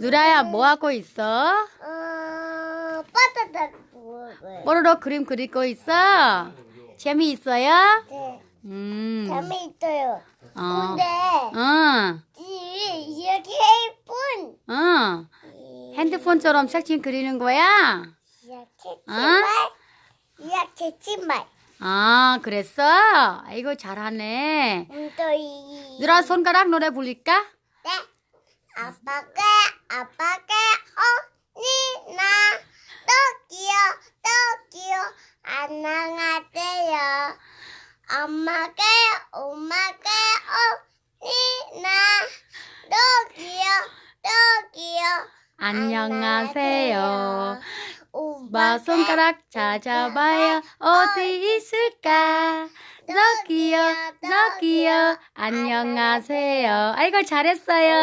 누라야 뭐 하고 있어? 어, 먹어요. 뽀로로 그림 그리고 있어? 재미있어요? 네, 음. 재미있어요. 어. 근데 응. 이- 이렇게 예쁜 응. 이- 핸드폰처럼 사진 그리는 거야? 이렇게 어? 신발 이렇게 신발 아, 그랬어? 아이고, 잘하네. 누라 손가락 노래 부를까? 네 아빠가 아빠가 언니 나 떡이요 떡이요 안녕하세요 엄마가 엄마가 언니 나 떡이요 떡이요 안녕하세요. 오빠 마 손가락 찾아봐요. 어디 있을까? 저기요, 저기요. 안녕하세요. 아이고, 잘했어요.